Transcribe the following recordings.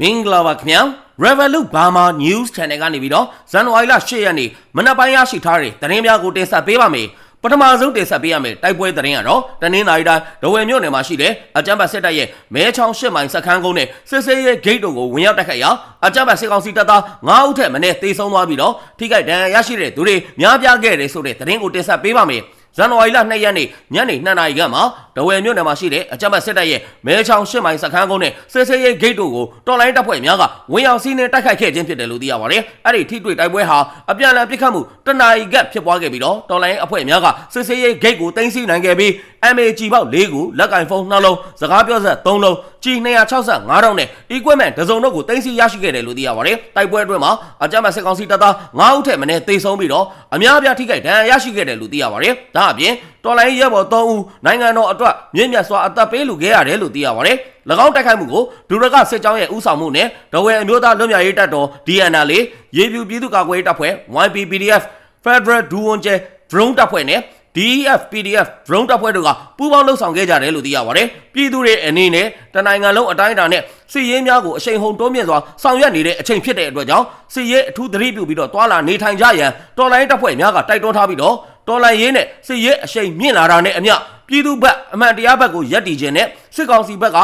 မင်္ဂလာပါခင်ဗျာ Revolut Burma News Channel ကနေပြီးတော့ဇန်နဝါရီလ10ရက်နေ့မနက်ပိုင်းရရှိထားတဲ့သတင်းများကိုတင်ဆက်ပေးပါမယ်ပထမဆုံးတင်ဆက်ပေးရမယ်တိုက်ပွဲသတင်းကတော့တနင်္သာရီတိုင်းဒဝယ်မြို့နယ်မှာရှိတဲ့အကြမ်းဖက်စစ်တပ်ရဲ့မဲချောင်း၈မိုင်စခန်းကုန်းနဲ့စစ်စေးရဲဂိတ်တို့ကိုဝင်ရောက်တိုက်ခိုက်ရာအကြမ်းဖက်စစ်ကောင်စီတပ်သား9ဦးထက်မနည်းတေဆုံးသွားပြီးတော့ထိခိုက်ဒဏ်ရာရရှိတဲ့သူတွေများပြားခဲ့တယ်ဆိုတဲ့သတင်းကိုတင်ဆက်ပေးပါမယ် ဇန်နဝါရီလ2ရက်နေ့ညနေ2နာရီခန့်မှာဒဝယ်မြို့နယ်မှာရှိတဲ့အကြမ်းဖက်စစ်တပ်ရဲ့မဲချောင်း၈မိုင်စခန်းကုန်းနဲ့စစ်စေးရဲဂိတ်တို့ကိုတော်လိုင်းတပ်ဖွဲ့များကဝင်ရောက်စီးနှင်းတိုက်ခိုက်ခဲ့ခြင်းဖြစ်တယ်လို့သိရပါတယ်။အဲ့ဒီထိတွေ့တိုက်ပွဲဟာအပြန်အလှန်ပစ်ခတ်မှုတနာရီကဖြစ်ပွားခဲ့ပြီးတော့တော်လိုင်းအဖွဲ့များကစစ်စေးရဲဂိတ်ကိုတင်စီနိုင်ခဲ့ပြီး MAG ပေါက်၄ခုလက်ကင်ဖုန်း2လုံးစကားပြောဆက်3လုံး G265 တောင်းနဲ့ equipment တစ်စုံတို့ကိုတင်စီရရှိခဲ့တယ်လို့သိရပါတယ်။တိုက်ပွဲအတွင်းမှာအကြမ်းဖက်စစ်ကောင်စီတပ်သား9ဦးထက်မနည်းသေဆုံးပြီးတော့အများအပြားထိခိုက်ဒဏ်ရာရရှိခဲ့တယ်လို့သိရပါတယ်။ဒါအပြင်တော်လိုင်းရဲဘော်3ဦးနိုင်ငံတော်အတွက်မြင့်မြတ်စွာအသက်ပေးလူခဲ့ရတယ်လို့သိရပါတယ်။၎င်းတိုက်ခိုက်မှုကိုဒုရကစစ်ကြောင်းရဲ့ဥဆောင်မှုနဲ့ဒဝဲအမျိုးသားလွတ်မြောက်ရေးတပ်တော် DNL ရေပြူပြည်သူ့ကာကွယ်ရေးတပ်ဖွဲ့ YPPDF Federal Duonje Drone တပ်ဖွဲ့နဲ့ DEF PDF drone တပ်ဖွဲ့တို့ကပူးပေါင်းလှုပ်ဆောင်ခဲ့ကြတယ်လို့သိရပါတယ်။ပြည်သူတွေအနေနဲ့တနိုင်ငံလုံးအတိုင်းအတာနဲ့စစ်ရေးများကိုအရှိန်ဟုန်တိုးမြင့်စွာဆောင်ရွက်နေတဲ့အချိန်ဖြစ်တဲ့အတွက်ကြောင့်စစ်ရေးအထူးသတိပြုပြီးတော့တွာလာနေထိုင်ကြရန်တော်လိုင်းတပ်ဖွဲ့များကတိုက်တွန်းထားပြီးတော့တော်လိုင်းရေးနဲ့စစ်ရေးအရှိန်မြင့်လာတာနဲ့အမျှပြည်သူဘက်အမှန်တရားဘက်ကိုရပ်တည်ခြင်းနဲ့စစ်ကောင်စီဘက်က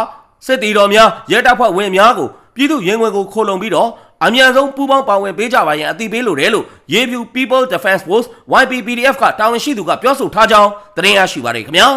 စစ်တီတော်များရဲတပ်ဖွဲ့ဝင်များကိုပြည်သူရင်ဝင်ကိုခိုလုံပြီးတော့ အမြန်ဆုံးပူးပေါင်းပါဝင်ပေးကြပါရန်အသိပေးလိုတယ်လို့ရေပြူ People Defense Force YPPDF ကတာဝန်ရှိသူကပြောဆိုထားကြောင်းသတင်းရရှိပါတယ်ခင်ဗျာ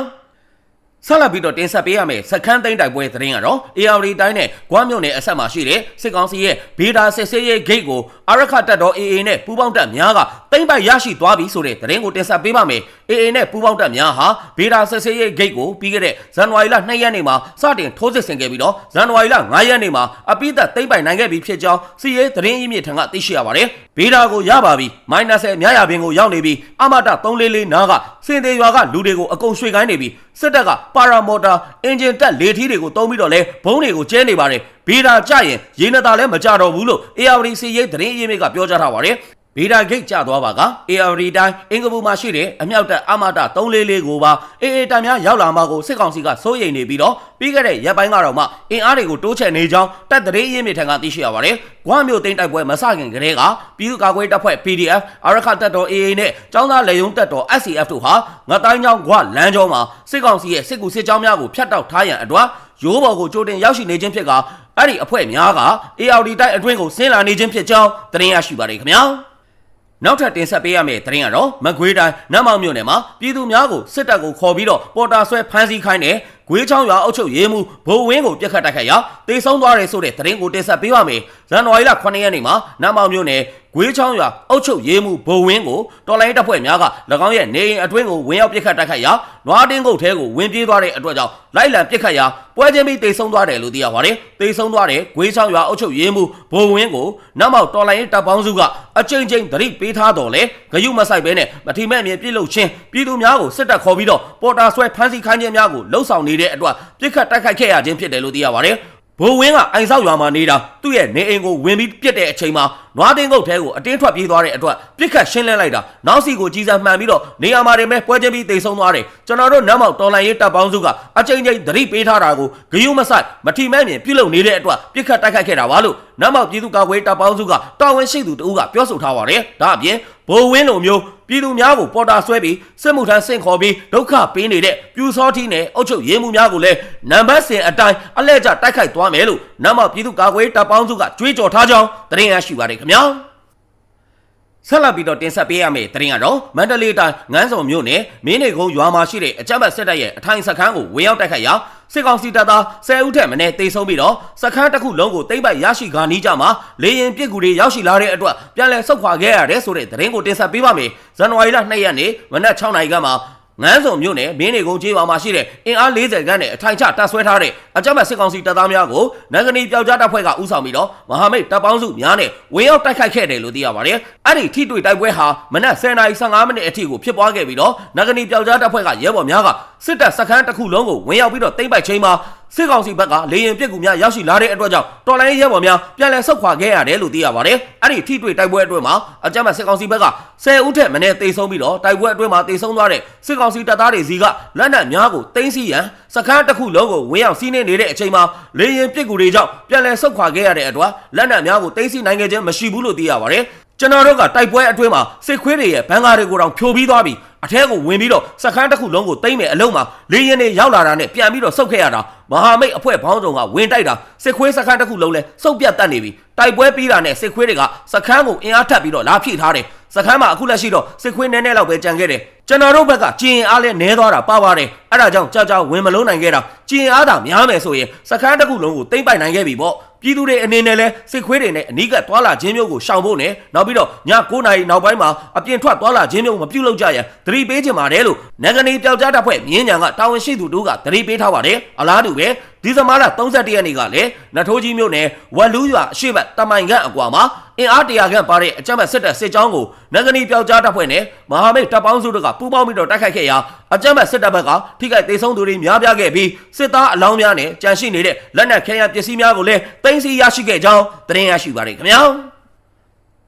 ဆက်လက်ပြီးတော့တင်ဆက်ပေးရမယ်စခန်းသိမ်းတိုက်ပွဲသတင်းကတော့ AR တိုင်းနဲ့ဂွမ်းမြို့နယ်အဆက်မှာရှိတဲ့စစ်ကောင်စီရဲ့ဘေဒါစစ်ဆေးရေးဂိတ်ကိုအရခတ်တပ်တော် AA နဲ့ပူးပေါင်းတပ်များကသိမ်းပိုက်ရရှိသွားပြီဆိုတဲ့သတင်းကိုတင်ဆက်ပေးပါမယ် AA နဲ့ပူးပေါင်းတပ်များဟာဘေဒါစစ်ဆေးရေးဂိတ်ကိုပြီးခဲ့တဲ့ဇန်နဝါရီလ2ရက်နေ့မှာစတင်ထိုးစစ်ဆင်ခဲ့ပြီးတော့ဇန်နဝါရီလ9ရက်နေ့မှာအပိသက်သိမ်းပိုက်နိုင်ခဲ့ပြီဖြစ်ကြောင်းစီရေးသတင်းရင်းမြစ်ထံကသိရှိရပါတယ်ဘေဒါကိုရပါပြီမိုင်းနယ်10မြရပင်ကိုရောက်နေပြီးအမတ344နားကစင်သေးရွာကလူတွေကိုအကုန်ရွှေ့ခိုင်းနေပြီးစစ်တပ်ကပါရာမော်တာအင်ဂျင်တက်လေထီးတွေကိုတုံးပြီးတော့လဲဘုံတွေကိုကျဲနေပါတယ်ဘေဒါကြရင်ရေနတာလည်းမကြတော့ဘူးလို့ ARD စီရေးသတင်းရင်းမြစ်ကပြောကြားထားပါတယ် ဗီဒါဂိတ်ကျသွားပါက AR တိုင်းအင်္ဂပူမှာရှိတဲ့အမြောက်တပ်အမတာ344ကိုပါအေအေတန်များရောက်လာမှာကိုစစ်ကောင်စီကစိုးရိမ်နေပြီးတော့ပြီးခဲ့တဲ့ရက်ပိုင်းကတော့မှအင်အားတွေကိုတိုးချဲ့နေကြောင်းတပ်တရေရင်းမြစ်ထံကသိရှိရပါတယ်။ကွာမျိုးသိန်းတိုက်ပွဲမစခင်ကတည်းကပြည်သူ့ကာကွယ်တပ်ဖွဲ့ PDF အရခတပ်တော် AA နဲ့ចောင်းသားလေယုံတပ်တော် SCF တို့ဟာငတိုင်းချောင်းကွာလမ်းကျောမှာစစ်ကောင်စီရဲ့စစ်ကူစစ်ကြောင်းများကိုဖျက်တောက်ထားရန်အတွက်ရိုးဘော်ကိုကြိုတင်ရောက်ရှိနေခြင်းဖြစ်ကအဲ့ဒီအဖွဲ့များက ARD တိုက်အတွင်းကိုဆင်းလာနေခြင်းဖြစ်ကြောင်းသတင်းရရှိပါတယ်ခင်ဗျာ။ နောက်ထပ်တင်ဆက်ပေးရမယ့်သတင်းကတော့မကွေးတိုင်းနတ်မောင်မြို့နယ်မှာပြည်သူများကိုစစ်တပ်ကိုခေါ်ပြီးတော့ပေါ်တာဆွဲဖမ်းဆီးခိုင်းတဲ့ဂွေးချောင်းရွာအုပ်ချုပ်ရေးမှူးဘိုးဝင်းကိုပြက်ခတ်တိုက်ခိုက်ရာတေဆုံးသွားတယ်ဆိုတဲ့သတင်းကိုတင်ဆက်ပေးပါမယ်။ဇန်နဝါရီလ9ရက်နေ့မှာနတ်မောင်မြို့နယ်ဂွေးချောင်းရွာအုပ်ချုပ်ရေးမှူးဘိုးဝင်းကိုတော်လိုင်းတပ်ဖွဲ့များက၎င်းရဲ့နေအိမ်အတွင်းကိုဝင်ရောက်ပြက်ခတ်တိုက်ခိုက်ရာနွားတင်းကုတ်ထဲကိုဝင်ပြေးသွားတဲ့အတွက်ကြောင့်လိုက်လံပြက်ခတ်ရာပွဲချင်းပြီးတေဆုံးသွားတယ်လို့သိရပါတယ်။တေဆုံးသွားတဲ့ဂွေးချောင်းရွာအုပ်ချုပ်ရေးမှူးဘိုးဝင်းကိုနတ်မောင်တော်လိုင်းတပ်ပေါင်းစုကအကြိမ်ကြိမ်သတိပေးထားတော်လဲဂယုမဆိုင်ဘဲနဲ့မထီမဲ့အမြင်ပြစ်လို့ချင်းပြည်သူများကိုစစ်တပ်ခေါ်ပြီးတော့ပေါ်တာဆွဲဖမ်းဆီးခိုင်းခြင်းများကိုလှုံ့ဆော်နေတဲ့အတွက်ပြစ်ခတ်တိုက်ခိုက်ခဲ့ရခြင်းဖြစ်တယ်လို့သိရပါတယ်ဘိုးဝင်းကအိုင်ဆောက်ရွာမှာနေတာသူ့ရဲ့နေအိမ်ကိုဝင်ပြီးပြစ်တဲ့အချိန်မှာနွားတင်းကုတ်ထဲကိုအတင်းထွက်ပြေးသွားတဲ့အတွက်ပြစ်ခတ်ရှင်းလင်းလိုက်တာနောက်စီကိုကြီးစံမှန်ပြီးတော့နေရာမှာတင်ပဲပွဲချင်းပြီးတိတ်ဆုံးသွားတယ်ကျွန်တော်တို့နတ်မောက်တော်လန်ရေးတပ်ပေါင်းစုကအချိန်ချင်းသတိပေးထားတာကိုဂယုမဆိုင်မထီမဲ့မြင်ပြုလုပ်နေတဲ့အတွက်ပြစ်ခတ်တိုက်ခိုက်ခဲ့တာပါလို့နတ်မောက်ပြည်သူ့ကာကွယ်တပ်ပေါင်းစုကတာဝန်ရှိသူတဦးကပြောဆိုထားပါတယ်ဒါအပြင်ဘိုးဝင်းလိုမျိုးပြည်သူများကိုပေါ်တာဆွဲပြီးစစ်မှုထမ်းဆင့်ခေါ်ပြီးဒုက္ခပေးနေတဲ့ပြူစောထီးနဲ့အုတ်ချုပ်ရေးမှုများကိုလည်းနံပါတ်စဉ်အတိုင်းအလဲကျတိုက်ခိုက်သွားမယ်လို့နတ်မောက်ပြည်သူ့ကာကွယ်တပ်ပေါင်းစုကကြွေးကြော်ထားကြောင်းသတင်းရရှိပါတယ်ခင်ဗျာဆက်လက်ပြီးတော့တင်ဆက်ပေးရမယ့်သတင်းကတော့မန္တလေးတိုင်းငန်းစုံမြို့နယ်မင်းနေကုန်းရွာမှာရှိတဲ့အကြမ်းဖက်စစ်တပ်ရဲ့အထိုင်စခန်းကိုဝင်ရောက်တိုက်ခိုက်ရာစစ်ကောင်စီတပ်သား10ဦးထက်မနည်းတေဆုံးပြီးတော့စခန်းတစ်ခုလုံးကိုတိမ့်ပိုက်ရရှိခါနီးကြမှာလေရင်ပြစ်ကူတွေရောက်ရှိလာတဲ့အတွက်ပြန်လည်ဆုတ်ခွာခဲ့ရတယ်ဆိုတဲ့သတင်းကိုတင်ဆက်ပေးပါမယ်ဇန်နဝါရီလ2ရက်နေ့မနက်6နာရီခန့်မှာ ငန်းစုံမြို့နယ်မင်းနေကုန်းကျေးရွာမှာရှိတဲ့အင်အား40ခန်းနဲ့အထိုင်ချတပ်ဆွဲထားတဲ့အကြမ်းဖက်စစ်ကောင်စီတပ်သားများကိုနိုင်ငံနီပြောက်ကြားတပ်ဖွဲ့ကဦးဆောင်ပြီးတော့မဟာမိတ်တပ်ပေါင်းစုများနဲ့ဝင်ရောက်တိုက်ခိုက်ခဲ့တယ်လို့သိရပါတယ်။အဲ့ဒီထိတွေ့တိုက်ပွဲဟာမနက်10:15မိနစ်အထိကိုဖြစ်ပွားခဲ့ပြီးတော့နိုင်ငံနီပြောက်ကြားတပ်ဖွဲ့ကရဲဘော်များကစစ်တပ်စခန်းတစ်ခုလုံးကိုဝင်ရောက်ပြီးတော့တိမ့်ပိုက်ချိန်မှာ စစ်ကောင်စီဘက်ကလေရင်ပြစ်ကူများရောက်ရှိလာတဲ့အတွက်ကြောင့်တော်လိုင်းရဲဘော်များပြန်လည်ဆုတ်ခွာခဲ့ရတယ်လို့သိရပါတယ်။အဲ့ဒီထိတွေ့တိုက်ပွဲအတွင်းမှာအကြမ်းဖက်စစ်ကောင်စီဘက်က10ဦးထက်မနည်းတေဆုံးပြီးတော့တိုက်ပွဲအတွင်းမှာတေဆုံးသွားတဲ့စစ်ကောင်စီတပ်သားတွေစီကလက်နက်များကိုတင်းစီရန်စခန်းတစ်ခုလုံးကိုဝင်ရောက်စီးနှင်းနေတဲ့အချိန်မှာလေရင်ပြစ်ကူတွေကြောင့်ပြန်လည်ဆုတ်ခွာခဲ့ရတဲ့အတွက်လက်နက်များကိုတင်းစီနိုင်ခဲ့ခြင်းမရှိဘူးလို့သိရပါတယ်။ကျွန်တော်တို့ကတိုက်ပွဲအတွင်းမှာစစ်ခွေးတွေရဲ့ဘန်ကားတွေကိုတောင်ဖြိုပြီးသွားပြီး အထက်ကိုဝင်ပြီးတော့စခန်းတစ်ခုလုံးကိုတိမ့်မယ်အလုံးမှာလေရင်တွေရောက်လာတာနဲ့ပြန်ပြီးတော့ဆုတ်ခဲ့ရတာမဟာမိတ်အဖွဲ့ဘောင်းဆောင်ကဝင်တိုက်တာစစ်ခွေးစခန်းတစ်ခုလုံးလဲစုပ်ပြတ်တက်နေပြီတိုက်ပွဲပြီးတာနဲ့စစ်ခွေးတွေကစခန်းကိုအင်အားထပ်ပြီးတော့လာဖြည့်ထားတယ်စခန်းမှာအခုလက်ရှိတော့စစ်ခွေးနည်းနည်းလောက်ပဲကြံခဲ့တယ်ကျွန်တော်တို့ဘက်ကကျင်အားလဲနဲသွားတာပါပါတယ် အဲ့ဒါကြောင့်ကြောက်ကြောက်ဝင်မလုံးနိုင်ခဲ့တာကျင်အားသာများမယ်ဆိုရင်စခန်းတစ်ခုလုံးကိုတိမ့်ပိုက်နိုင်ခဲ့ပြီပေါ့ပြည်သူတွေအနေနဲ့လဲစစ်ခွေးတွေနဲ့အနီးကပ်သွာလာခြင်းမျိုးကိုရှောင်ဖို့နဲ့နောက်ပြီးတော့ည9နာရီနောက်ပိုင်းမှာအပြင်ထွက်သွာလာခြင်းမျိုးမပြုလုပ်ကြရန်သတိပေးချင်ပါတယ်လို့နိုင်ငံရေးပျောက်ကြားတပ်ဖွဲ့မြင်းညာကတာဝန်ရှိသူတို့ကသတိပေးထားပါတယ်အလားတူပဲဒီဇင်ဘာလ31ရက်နေ့ကလည်းနထိုးကြီးမြို့နယ်ဝက်လူးရွာအရှိတ်တမိုင်ခန့်အကွာမှာအင်အားတရာခန့်ပါတဲ့အကြမ်းဖက်စစ်တပ်စစ်ကြောင်းကိုနိုင်ငံရေးပျောက်ကြားတပ်ဖွဲ့နဲ့မဟာမိတ်တပ်ပေါင်းစုတို့ကပူးပေါင်းပြီးတော့တိုက်ခိုက်ခဲ့ရာ အကြမ်းဖက်စစ်တပ်ဘက်ကထိခိုက်ဒေဆုံးသူတွေများပြားခဲ့ပြီးစစ်သားအလောင်းများနဲ့ကြန့်ရှိနေတဲ့လက်နက်ခဲယမ်းပစ္စည်းများကိုလည်းတင်စီရရှိခဲ့ကြောင်းသတင်းရရှိပါတယ်ခင်ဗျာ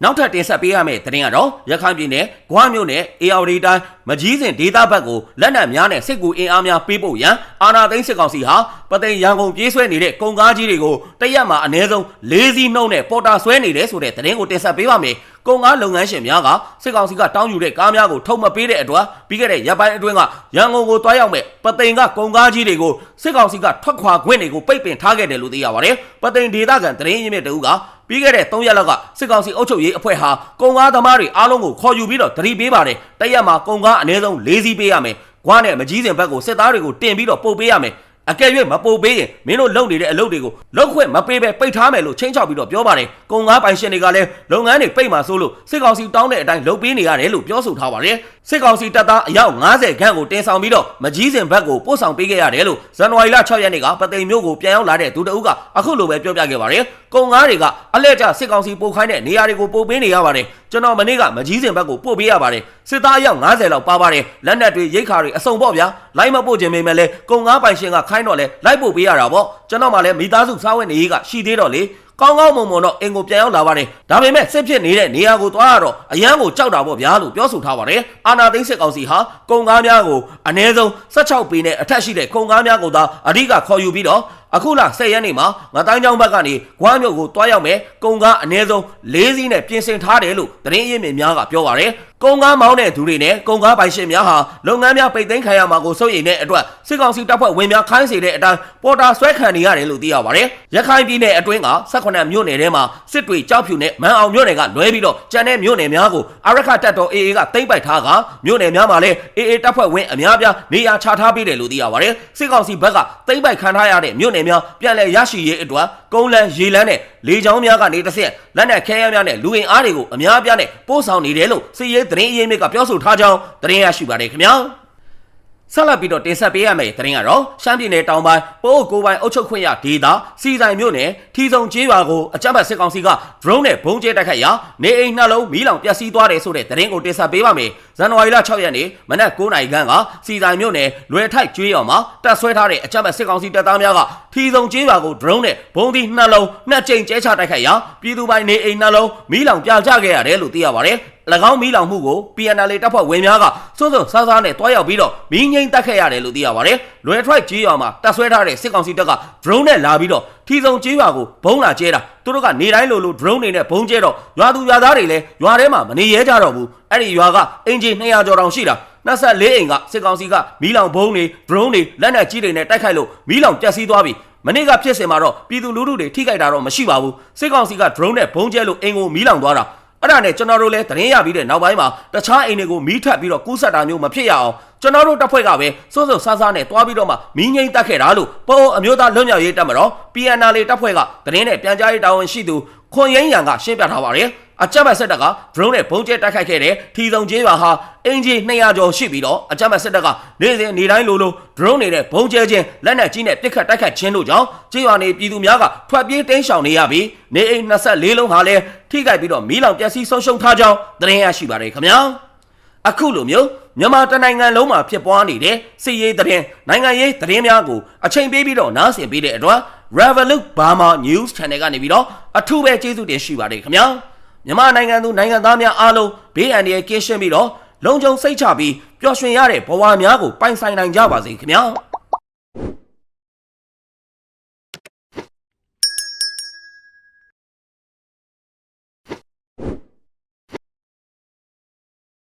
နောက်ထပ်တင်ဆက်ပေးရမယ့်သတင်းကတော့ရခိုင်ပြည်နယ်ဂွားမြို့နယ်အေအော်ဒီတိုင်းမကြီးစင်ဒေသဘက်ကိုလက်နက်များနဲ့စစ်ကူအင်အားများပေးပို့ရန်အာဏာသိမ်းစစ်ကောင်စီဟာပသိမ်ရန်ကုန်ပြေးဆွဲနေတဲ့ကုန်ကားကြီးတွေကိုတရက်မှာအနည်းဆုံး၄စီးနှုံနဲ့ပေါ်တာဆွဲနေတယ်ဆိုတဲ့သတင်းကိုတင်ဆက်ပေးပါမယ်။ကုန်ကားလုပ်ငန်းရှင်များကစစ်ကောင်စီကတောင်းယူတဲ့ကားများကိုထုတ်မပေးတဲ့အတွက်ပြီးခဲ့တဲ့ရပ်ပိုင်းအတွင်းကရန်ကုန်ကိုတွားရောက်မဲ့ပသိမ်ကကုန်ကားကြီးတွေကိုစစ်ကောင်စီကထွက်ခွာခွင့်တွေကိုပိတ်ပင်ထားခဲ့တယ်လို့သိရပါတယ်။ပသိမ်ဒေသခံသတင်းရင်းမြစ်တအုပ်က ပြီးခဲ့တဲ့3ရက်လောက်ကစစ်ကောင်စီအုပ်ချုပ်ရေးအဖွဲ့ဟာကုန်ကားသမားတွေအားလုံးကိုခေါ်ယူပြီးတော့တတိပေးပါတယ်။တရက်မှာကုန်ကားအနည်းဆုံး၄စီးပေးရမယ်။ဂွားနဲ့မကြီးစင်ဘက်ကိုစစ်သားတွေကိုတင်ပြီးတော့ပုတ်ပေးရမယ်။အကယ်၍မပို့ပေးရင်မင်းတို့လုပ်နေတဲ့အလုပ်တွေကိုလုပ်ခွင့်မပေးဘဲပိတ်ထားမယ်လို့ချင်းချောက်ပြီးတော့ပြောပါတယ်။ကုန်ကားပိုင်ရှင်တွေကလည်းလုပ်ငန်းတွေပိတ်မှာဆိုလို့စစ်ကောင်စီတောင်းတဲ့အတိုင်းလုပ်ပေးနေရတယ်လို့ပြောဆိုထားပါတယ်။ စစ်ကောင်စီတပ်သားအယောက်90ခန့်ကိုတင်ဆောင်ပြီးတော့မကြီးစင်ဘက်ကိုပို့ဆောင်ပေးခဲ့ရတယ်လို့ဇန်နဝါရီလ6ရက်နေ့ကပသိမ်မြို့ကိုပြန်ရောက်လာတဲ့ဒူတအုပ်ကအခုလိုပဲပြောပြခဲ့ပါတယ်။ကုန်ကားတွေကအလဲကျစစ်ကောင်စီပို့ခိုင်းတဲ့နေရာတွေကိုပို့ပေးနေရပါတယ်။ကျွန်တော်မနေ့ကမကြီးစင်ဘက်ကိုပို့ပေးရပါတယ်။စစ်သားအယောက်90လောက်ပါပါတယ်။လက်နက်တွေရိတ်ခါတွေအစုံပေါ့ဗျာ။လိုက်မပို့ခြင်းပေမဲ့လည်းကုန်ကားပိုင်ရှင်ကခိုင်းတော့လဲလိုက်ပို့ပေးရတာပေါ့ကျွန်တော်မှလည်းမိသားစုစားဝတ်နေရေးကရှိသေးတော့လေ ကောင်းကောင်းမွန်မွန်တော့အင်ကိုပြန်ရောက်လာပါတယ်ဒါပေမဲ့စစ်ဖြစ်နေတဲ့နေရာကိုသွားရတော့အရန်ကိုကြောက်တာပေါ့ဗျာလို့ပြောဆိုထားပါတယ်အာနာသိန်းစစ်ကောင်စီဟာကုန်ကားများကိုအ ਨੇ ဆုံး16ပေနဲ့အထက်ရှိတဲ့ကုန်ကားများကိုသာအဓိကခေါ်ယူပြီးတော့ အခုလ10ရက်နေ့မှာငတိုင်းချောင်းဘက်ကနေဂွမ်းမြို့ကိုတွားရောက်မယ်ကုန်ကားအ ਨੇ ဆုံး၄စီးနဲ့ပြင်ဆင်ထားတယ်လို့သတင်းရင်းမြစ်များကပြောပါတယ်ကုန်ကားမောင်းတဲ့သူတွေနဲ့ကုန်ကားပိုင်ရှင်များဟာလုပ်ငန်းများပိတ်သိမ်းခံရမှာကိုစိုးရိမ်တဲ့အတွက်စစ်ကောင်စီတပ်ဖွဲ့ဝင်များခိုင်းစေတဲ့အတိုင်းပေါ်တာဆွဲခံနေရတယ်လို့သိရပါတယ်ရခိုင်ပြည်နယ်အတွင်းက18မြို့နယ်ထဲမှာစစ်တွေကြောက်ဖြူနဲ့မန်အောင်မြို့နယ်ကလွဲပြီးတော့ကျန်တဲ့မြို့နယ်များကိုအရခတပ်တော် AA ကသိမ်းပိုက်ထားကမြို့နယ်များမှာလည်း AA တပ်ဖွဲ့ဝင်အများပြားနေရာချထားပေးတယ်လို့သိရပါတယ်စစ်ကောင်စီဘက်ကသိမ်းပိုက်ခံထားရတဲ့မြို့နယ်များပြန်လည်ရရှိရေးအတွက်ကုန်းလန်းရေလန်းနဲ့လေကြောင်းများကနေတစ်ဆက်လက်နက်ခဲယမ်းများနဲ့လူဝင်အားတွေကိုအများပြားနဲ့ပို့ဆောင်နေတယ်လို့စစ်ရေးသတင်းအရင်းမြစ်ကပြောဆိုထားကြောင်းသတင်းရရှိပါတယ်ခင်ဗျာ ဆက်လက်ပြီးတော့တင်ဆက်ပေးရမယ့်သတင်းကတော့ရှမ်းပြည်နယ်တောင်ပိုင်းပိုးကိုပိုင်းအုပ်ချုပ်ခွင့်ရဒေသစီဆိုင်မြို့နယ်ထီဆုံကျေးရွာကိုအကြမ်းဖက်စစ်ကောင်စီက drone နဲ့ဘုံကျဲတိုက်ခိုက်ရာနေအိမ်နှလုံးမီးလောင်ပျက်စီးသွားတယ်ဆိုတဲ့သတင်းကိုတင်ဆက်ပေးပါမယ်။ဇန်နဝါရီလ6ရက်နေ့မနက်9:00နာရီခန့်ကစီဆိုင်မြို့နယ်လွယ်ထိုက်ကျွေးရွာမှာတပ်ဆွဲထားတဲ့အကြမ်းဖက်စစ်ကောင်စီတပ်သားများကထီဆုံကျေးရွာကို drone နဲ့ဘုံသီးနှလုံးနှစ်ကြိမ်ကျဲချတိုက်ခိုက်ရာပြည်သူပိုင်းနေအိမ်နှလုံးမီးလောင်ပြကျခဲ့ရတယ်လို့သိရပါတယ်။၎င်းမီးလောင်မှုကို PNL တပ်ဖွဲ့ဝင်များကစွန့်စွန့်ဆားဆားနဲ့တွားရောက်ပြီးတော့မီးငိမ့်တက်ခဲ့ရတယ်လို့သိရပါတယ်။လွယ်ထွက်ကြီးရွာမှာတပ်ဆွဲထားတဲ့စစ်ကောင်စီတပ်က drone နဲ့လာပြီးတော့ထီဆုံကြီးရွာကိုဘုံလာကျဲတာသူတို့ကနေတိုင်းလိုလို drone တွေနဲ့ဘုံကျဲတော့ရွာသူရွာသားတွေလည်းရွာထဲမှာမနေရဲကြတော့ဘူး။အဲ့ဒီရွာကအင်ဂျီ200ကျော်တောင်ရှိတာ24အိမ်ကစစ်ကောင်စီကမီးလောင်ဘုံတွေ drone တွေလက်နက်ကြီးတွေနဲ့တိုက်ခိုက်လို့မီးလောင်ပျက်စီးသွားပြီ။မနေ့ကဖြစ်စင်မှာတော့ပြည်သူလူထုတွေထိခိုက်တာတော့မရှိပါဘူးစစ်ကောင်စီက drone နဲ့ဘုံကျဲလို့အင်ကိုမီးလောင်သွားတာ အဲ့ဒါနဲ့ကျွန်တော်တို့လည်းသတင်းရပြီးတဲ့နောက်ပိုင်းမှာတခြားအိမ်တွေကိုမီးထပ်ပြီးတော့ကူးဆက်တာမျိုးမဖြစ်ရအောင်ကျွန်တော်တို့တပ်ဖွဲ့ကပဲစိုးစိုးဆားဆားနဲ့တွားပြီးတော့မှမီးငိမ့်တက်ခဲ့တာလို့ပေါ်အမျိုးသားလွတ်မြောက်ရေးတပ်မတော် PNL တပ်ဖွဲ့ကသတင်းနဲ့ပြန်ကြားရေးတာဝန်ရှိသူခွန်ရင်းရန်ကရှင်းပြထားပါတယ် အကြမ်းဖက်စစ်တပ်က drone နဲ့ဘုံကျဲတိုက်ခိုက်ခဲ့တဲ့ထီဆုံကျေးရွာဟာအင်ဂျီ200ကျော်ရှိပြီးတော့အကြမ်းဖက်စစ်တပ်ကနေ့စဉ်နေတိုင်းလိုလို drone တွေနဲ့ဘုံကျဲခြင်းလက်နက်ကြီးနဲ့ပစ်ခတ်တိုက်ခတ်ခြင်းတို့ကြောင့်ကျေးရွာနေပြည်သူများကထွက်ပြေးတိမ်းရှောင်နေရပြီးနေအိမ်24လုံးဟာလည်းထိခိုက်ပြီးတော့မီးလောင်ပျက်စီးဆုံးရှုံးထားကြောင်းသတင်းရရှိပါတယ်ခင်ဗျာအခုလိုမျိုးမြန်မာတနိုင်ငံလုံးမှာဖြစ်ပွားနေတဲ့စီရေးသတင်းနိုင်ငံရေးသတင်းများကိုအချိန်ပေးပြီးတော့နားဆင်ပေးတဲ့အတွက် Revolut Burma News Channel ကနေပြီးတော့အထူးပဲကျေးဇူးတင်ရှိပါတယ်ခင်ဗျာ မြန်မာနိုင်ငံသူနိုင်ငံသားများအားလုံးဘေးအန္တရာယ်ကင်းရှင်းပြီးတော့လုံခြုံစိတ်ချပြီးပျော်ရွှင်ရတဲ့ဘဝများကိုပိုင်ဆိုင်နိုင်ကြပါစေခင်ဗျာ